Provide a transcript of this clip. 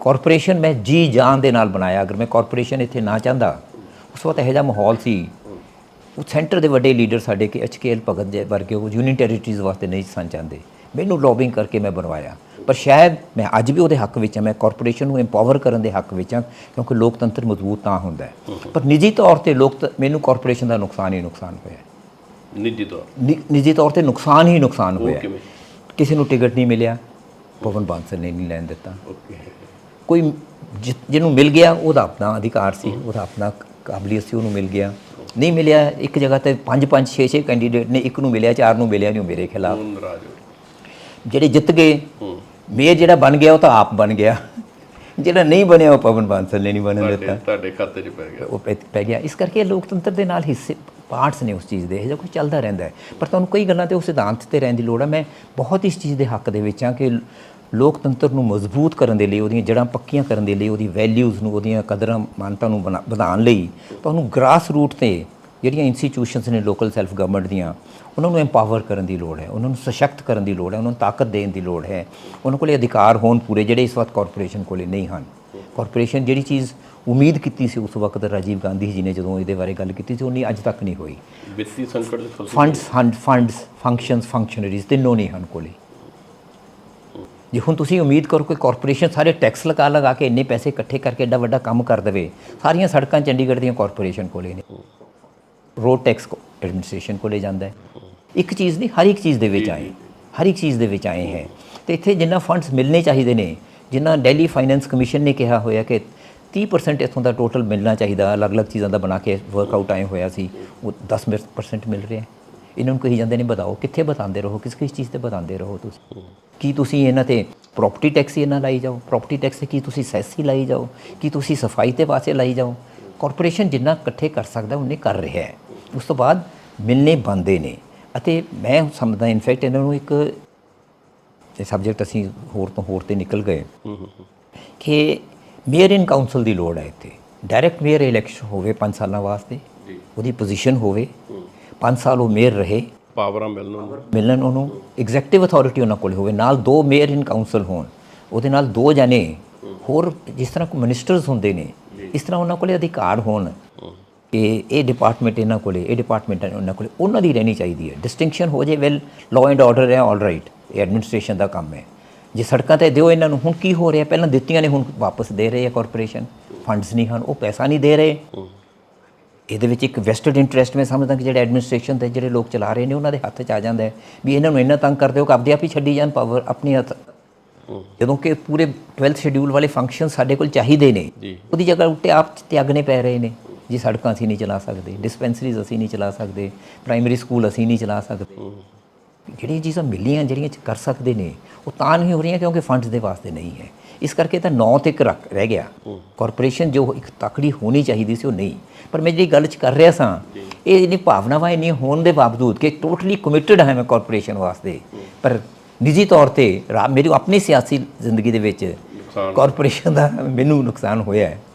Corporation ਮੈਂ ਜੀ ਜਾਨ ਦੇ ਨਾਲ ਬਣਾਇਆ। ਅਗਰ ਮੈਂ ਕਾਰਪੋਰੇਸ਼ਨ ਇੱਥੇ ਨਾ ਚਾਹੁੰਦਾ ਉਸ ਵਕਤ ਇਹੋ ਜਿਹਾ ਮਾਹੌਲ ਸੀ। ਉਹ ਸੈਂਟਰ ਦੇ ਵੱਡੇ ਲੀਡਰ ਸਾਡੇ ਕਿ ਐਚਕੇਐਲ ਭਗਤ ਦੇ ਵਰਗੇ ਉਹ ਯੂਨੀਅਨ ਟੈਰੀਟਰੀਜ਼ ਵਾਸਤੇ ਨਹੀਂ ਸਨ ਚਾਹੁੰਦੇ। ਮੈਨੂੰ ਲੌਬਿੰਗ ਕਰਕੇ ਮੈਂ ਬਣਵਾਇਆ। ਪਰ ਸ਼ਾਇਦ ਮੈਂ ਅੱਜ ਵੀ ਉਹਦੇ ਹੱਕ ਵਿੱਚ ਹਾਂ। ਮੈਂ ਕਾਰਪੋਰੇਸ਼ਨ ਨੂੰ ਐਮਪਾਵਰ ਕਰਨ ਦੇ ਹੱਕ ਵਿੱਚ ਹਾਂ ਕਿਉਂਕਿ ਲੋਕਤੰਤਰ ਮਜ਼ਬੂਤ ਤਾਂ ਹੁੰਦਾ ਹੈ। ਪਰ ਨਿੱਜੀ ਤੌਰ ਤੇ ਲੋਕ ਮੈਨੂੰ ਕਾਰਪੋਰੇਸ਼ਨ ਦਾ ਨੁਕਸਾਨ ਹੀ ਨੁਕਸਾਨ ਹੋਇਆ ਨਿੱਜੀ ਤੌਰ ਨਿੱਜੀ ਤੌਰ ਤੇ ਨੁਕਸਾਨ ਹੀ ਨੁਕਸਾਨ ਹੋਇਆ? ਕਿਸੇ ਨੂੰ ਟਿਕਟ ਨਹੀਂ ਮਿਲਿਆ। ਪਵਨ ਬਾਂਸਲ ਨੇ ਨਹੀਂ ਲੈਣ ਦਿੱਤਾ। ਓਕੇ ਕੋਈ ਜਿਹਨੂੰ ਮਿਲ ਗਿਆ ਉਹਦਾ ਆਪਣਾ ਅਧਿਕਾਰ ਸੀ ਉਹਦਾ ਆਪਣਾ ਕਾਬਲੀਅਤ ਸੀ ਉਹਨੂੰ ਮਿਲ ਗਿਆ। ਨਹੀਂ ਮਿਲਿਆ ਇੱਕ ਜਗ੍ਹਾ ਤੇ ਪੰਜ ਪੰਜ ਛੇ ਛੇ ਕੈਂਡੀਡੇਟ ਨੇ ਇੱਕ ਨੂੰ ਮਿਲਿਆ ਚਾਰ ਨੂੰ ਮਿਲਿਆ ਨਹੀਂ ਉਹ ਮੇਰੇ ਖਿਲਾਫ। ਜਿਹੜੇ ਜਿੱਤ ਗਏ ਮੇਅਰ ਜਿਹੜਾ ਬਣ ਗਿਆ ਉਹ ਤਾਂ ਆਪ ਬਣ ਗਿਆ। ਜਿਹੜਾ ਨਹੀਂ ਬਣਿਆ ਉਹ ਪਵਨ ਬਾਂਸਲ ਨੇ ਨਹੀਂ ਬਣਨ ਦਿੱਤਾ। ਤੁਹਾਡੇ ਖਾਤੇ 'ਚ ਪੈ ਗਿਆ। ਉਹ ਪੈ ਗਿਆ। ਇਸ ਕਰਕੇ ਲੋਕਤੰਤਰ ਦੇ ਨਾਲ ਹਿੱਸੇ ਪਾਰਟਸ ਨੇ ਉਸ ਚੀਜ਼ ਦੇ ਇਹ ਜਿਹਾ ਕੁਝ ਚੱਲਦਾ ਰਹਿੰਦਾ ਹੈ। ਪਰ ਤੁਹਾਨੂੰ ਕਈ ਗੱਲਾਂ ਤੇ ਉਸ ਸਿਧਾਂਤ ਤੇ ਰਹਿਣ ਦੀ ਲੋੜ ਹੈ ਮੈਂ ਬਹੁਤ ਇਸ ਚੀਜ਼ ਦੇ ਹੱਕ ਦੇ ਵਿੱਚ ਹਾਂ ਕਿ ਲੋਕਤੰਤਰ ਨੂੰ ਮਜ਼ਬੂਤ ਕਰਨ ਦੇ ਲਈ ਉਹਦੀਆਂ ਜੜ੍ਹਾਂ ਪੱਕੀਆਂ ਕਰਨ ਦੇ ਲਈ ਉਹਦੀ ਵੈਲਿਊਜ਼ ਨੂੰ ਉਹਦੀਆਂ ਕਦਰਾਂ ਮਾਨਤਾ ਨੂੰ ਵਧਾਉਣ ਲਈ ਤੁਹਾਨੂੰ ਗ੍ਰਾਸ ਰੂਟ ਤੇ ਜਿਹੜੀਆਂ ਇੰਸਟੀਟਿਊਸ਼ਨਸ ਨੇ ਲੋਕਲ ਸੈਲਫ ਗਵਰਨਮੈਂਟ ਦੀਆਂ ਉਹਨਾਂ ਨੂੰ ਐਮਪਾਵਰ ਕਰਨ ਦੀ ਲੋੜ ਹੈ ਉਹਨਾਂ ਨੂੰ ਸਸ਼ਕਤ ਕਰਨ ਦੀ ਲੋੜ ਹੈ ਉਹਨਾਂ ਨੂੰ ਤਾਕਤ ਦੇਣ ਦੀ ਲੋੜ ਹੈ। ਉਹਨਾਂ ਕੋਲੇ ਅਧਿਕਾਰ ਹੋਣ ਪੂਰੇ ਜਿਹੜੇ ਇਸ ਵਕਤ ਕਾਰਪੋਰੇਸ਼ਨ ਕੋਲੇ ਨਹੀਂ ਹਨ। ਕਾਰਪੋਰੇਸ਼ਨ ਜਿਹੜੀ ਚੀਜ਼ ਉਮੀਦ ਕੀਤੀ ਸੀ ਉਸ ਵਕਤ ਰਾਜੀਵ ਗਾਂਧੀ ਜੀ ਨੇ ਜਦੋਂ ਇਹਦੇ ਬਾਰੇ ਗੱਲ ਕੀਤੀ ਸੀ ਉਹ ਨਹੀਂ ਅੱਜ ਤੱਕ ਨਹੀਂ ਹੋਈ। ਵਿੱਤੀ ਸੰਕਟ ਦੇ ਫੰਡਸ ਫੰਡਸ ਫੰਕਸ਼ਨਸ ਫੰਕਸ਼ਨਰੀਜ਼ ਤਿੰਨੋਂ ਨਹੀਂ ਹਨ ਕੋਲੇ। ਜੇ ਹੁਣ ਤੁਸੀਂ ਉਮੀਦ ਕਰੋ ਕਿ ਕਾਰਪੋਰੇਸ਼ਨ ਸਾਰੇ ਟੈਕਸ ਲਗਾ ਲਗਾ ਕੇ ਇੰਨੇ ਪੈਸੇ ਇਕੱਠੇ ਕਰਕੇ ਐਡਾ ਵੱਡਾ ਕੰਮ ਕਰ ਦੇਵੇ, ਸਾਰੀਆਂ ਸੜਕਾਂ ਚੰਡੀਗੜ੍ਹ ਦੀਆਂ ਕਾਰਪੋਰੇਸ਼ਨ ਕੋਲੇ ਨੇ। ਰੋਡ ਟੈਕਸ ਐਡਮਿਨਿਸਟ੍ਰੇਸ਼ਨ ਕੋਲੇ ਜਾਂਦਾ ਹੈ। ਇੱਕ ਚੀਜ਼ ਨਹੀਂ, ਹਰ ਇੱਕ ਚੀਜ਼ ਦੇ ਵਿੱਚ ਆਏ। ਹਰ ਇੱਕ ਚੀਜ਼ ਦੇ ਵਿੱਚ ਆਏ ਹੈ। ਤੇ ਇੱਥੇ ਜਿੰਨਾ ਫੰਡਸ ਮਿਲਣੇ ਚਾਹੀਦੇ ਨੇ, ਜਿੰਨਾ ਦਿੱਲੀ ਫਾਈਨੈਂਸ ਕਮਿਸ਼ਨ ਨੇ ਕਿਹਾ ਹੋਇਆ ਕਿ 30% ਇਥੋਂ ਦਾ ਟੋਟਲ ਮਿਲਣਾ ਚਾਹੀਦਾ, ਅਲੱਗ-ਅਲੱਗ ਚੀਜ਼ਾਂ ਦਾ ਬਣਾ ਕੇ ਵਰਕਆਊਟ ਆਏ ਹੋਇਆ ਸੀ, ਉਹ 10% ਮਿਲ ਰਿਹਾ ਇਹਨਾਂ ਨੂੰ ਕਹੀ ਜਾਂਦੇ ਨੇ ਬਤਾਓ ਕਿੱਥੇ ਬਤਾਉਂਦੇ ਰਹੋ ਕਿਸ ਕਿਸ ਚੀਜ਼ ਤੇ ਬਤਾਉਂਦੇ ਰਹੋ ਤੁਸੀਂ? ਕੀ ਤੁਸੀਂ ਇਹਨਾਂ ਤੇ ਪ੍ਰਾਪਰਟੀ ਟੈਕਸ ਹੀ ਇਹਨਾਂ ਲਾਈ ਜਾਓ? ਪ੍ਰਾਪਰਟੀ ਟੈਕਸ ਤੇ ਕੀ ਤੁਸੀਂ ਸੈਸ ਹੀ ਲਾਈ ਜਾਓ? ਕੀ ਤੁਸੀਂ ਸਫ਼ਾਈ ਤੇ ਪਾਸੇ ਲਾਈ ਜਾਓ? ਕਾਰਪੋਰੇਸ਼ਨ ਜਿੰਨਾ ਇਕੱਠੇ ਕਰ ਸਕਦਾ ਉਹਨੇ ਕਰ ਰਿਹਾ ਹੈ। ਉਸ ਤੋਂ ਬਾਅਦ ਮਿਲਨੇ ਬੰਦੇ ਨੇ। ਅਤੇ ਮੈਂ ਸਮਝਦਾ ਇਨਫੈਕਟ ਇਹਨਾਂ ਨੂੰ ਇੱਕ ਇਹ ਸਬਜੈਕਟ ਅਸੀਂ ਹੋਰ ਤੋਂ ਹੋਰ ਤੇ ਨਿਕਲ ਗਏ। ਕਿ ਮੇਅਰ ਇਨ ਕਾਉਂਸਲ ਦੀ ਲੋੜ ਹੈ ਇੱਥੇ। ਡਾਇਰੈਕਟ ਮੇਅਰ ਇਲੈਕਸ਼ਨ ਹੋਵੇ 5 ਸਾਲਾਂ ਵਾਸਤੇ ਉਹਦੀ ਪੋਜੀਸ਼ਨ ਹੋਵੇ। 5 ਸਾਲ ਉਹ ਮੇਅਰ ਰਹੇ। ਪਾਵਰਾਂ ਮਿਲਣ ਨੂੰ ਮਿਲਣ ਉਹਨੂੰ ਐਗਜ਼ੈਕਟਿਵ ਅਥਾਰਟੀ ਉਹਨਾਂ ਕੋਲ ਹੋਵੇ ਨਾਲ ਦੋ ਮੇਅਰ ਇਨ ਕਾਉਂਸਲ ਹੋਣ। ਉਹਦੇ ਨਾਲ ਦੋ ਜਣੇ ਹੋਰ ਜਿਸ ਤਰ੍ਹਾਂ ਕੋ ਮਿਨਿਸਟਰਸ ਹੁੰਦੇ ਨੇ ਇਸ ਤਰ੍ਹਾਂ ਉਹਨਾਂ ਕੋਲੇ ਅਧਿਕਾਰ ਹੋਣ ਕਿ ਇਹ ਡਿਪਾਰਟਮੈਂਟ ਇਹਨਾਂ ਕੋਲੇ ਇਹ ਡਿਪਾਰਟਮੈਂਟ ਉਹਨਾਂ ਕੋਲੇ ਉਹਨਾਂ ਦੀ ਰਹਿਣੀ ਚਾਹੀਦੀ ਹੈ। ਡਿਸਟਿੰਕਸ਼ਨ ਹੋ ਜੇ ਵੈਲ ਲਾਅ ਐਂਡ ਆਰਡਰ ਹੈ ਆਲ ਰਾਈਟ ਇਹ ਐਡਮਿਨਿਸਟ੍ਰੇਸ਼ਨ ਦਾ ਕੰਮ ਹੈ। ਜੇ ਸੜਕਾਂ ਤੇ ਦਿਓ ਇਹਨਾਂ ਨੂੰ ਹੁਣ ਕੀ ਹੋ ਰਿਹਾ? ਪਹਿਲਾਂ ਦਿੱਤੀਆਂ ਨੇ ਹੁਣ ਵਾਪਸ ਦੇ ਰਹੇ ਆ ਕਾਰਪੋਰੇਸ਼ਨ ਫੰਡਸ ਨਹੀਂ ਹਨ ਉਹ ਪੈਸਾ ਨਹੀਂ ਦੇ ਰਹੇ। ਇਹਦੇ ਵਿੱਚ ਇੱਕ ਵੈਸਟਡ ਇੰਟਰਸਟ ਮੈਂ ਸਮਝਦਾ ਕਿ ਜਿਹੜੇ ਐਡਮਿਨਿਸਟ੍ਰੇਸ਼ਨ ਤੇ ਜਿਹੜੇ ਲੋਕ ਚਲਾ ਰਹੇ ਨੇ ਉਹਨਾਂ ਦੇ ਹੱਥ 'ਚ ਆ ਜਾਂਦਾ ਹੈ ਵੀ ਇਹਨਾਂ ਨੂੰ ਇੰਨਾ ਤੰਗ ਕਰਦੇ ਹੋ ਕਿ ਆਪਦੇ ਆਪ ਹੀ ਛੱਡੀ ਜਾਣ ਪਾਵਰ ਆਪਣੀ ਹੱਥ। ਜਦੋਂ ਕਿ ਪੂਰੇ 12th ਸ਼ਡਿਊਲ ਵਾਲੇ ਫੰਕਸ਼ਨ ਸਾਡੇ ਕੋਲ ਚਾਹੀਦੇ ਨੇ। ਉਹਦੀ ਜਗ੍ਹਾ ਉੱਤੇ ਆਪ ਤਿਆਗਣੇ ਪੈ ਰਹੇ ਨੇ ਜੀ ਸੜਕਾਂ ਅਸੀਂ ਨਹੀਂ ਚਲਾ ਸਕਦੇ ਡਿਸਪੈਂਸਰੀਜ਼ ਅਸੀਂ ਨਹੀਂ ਚਲਾ ਸਕਦੇ ਪ੍ਰਾਇਮਰੀ ਸਕੂਲ ਅਸੀਂ ਨਹੀਂ ਚਲਾ ਸਕਦੇ। ਜਿਹੜੀਆਂ ਚੀਜ਼ਾਂ ਮਿਲੀਆਂ ਜਿਹੜੀਆਂ ਚ ਕਰ ਸਕਦੇ ਨੇ ਉਹ ਤਾਂ ਨਹੀਂ ਹੋ ਰਹੀਆਂ ਕਿਉਂਕਿ ਫੰਡਸ ਦੇ ਵਾਸਤੇ ਨਹੀਂ ਹੈ। ਇਸ ਕਰਕੇ ਤਾਂ ਨੌ ਤੇ ਇੱਕ ਰੱਖ ਰਹਿ ਗਿਆ। ਕਾਰਪੋਰੇਸ਼ਨ ਜੋ ਇੱਕ ਤਕੜੀ ਹੋਣੀ ਚਾਹੀਦੀ ਸੀ ਉਹ ਨਹੀਂ। ਪਰ ਮੈਂ ਜਿਹੜੀ ਗੱਲ ਚ ਕਰ ਰਿਹਾ ਸਾਂ ਇਹ ਜਿਹੜੀ ਭਾਵਨਾਵਾਂ ਇੰਨੀਆਂ ਹੋਣ ਦੇ ਬਾਵਜੂਦ ਕਿ ਟੋਟਲੀ ਕਮਿਟਡ ਹਾਂ ਮੈਂ ਕਾਰਪੋਰੇਸ਼ਨ ਵਾਸਤੇ। ਪਰ ਨਿੱਜੀ ਤੌਰ ਤੇ ਮੇਰੀ ਆਪਣੀ ਸਿਆਸੀ ਜ਼ਿੰਦਗੀ ਦੇ ਵਿੱਚ ਕਾਰਪੋਰੇਸ਼ਨ ਦਾ ਮੈਨੂੰ ਨੁਕਸਾਨ ਹੋਇਆ ਹੈ।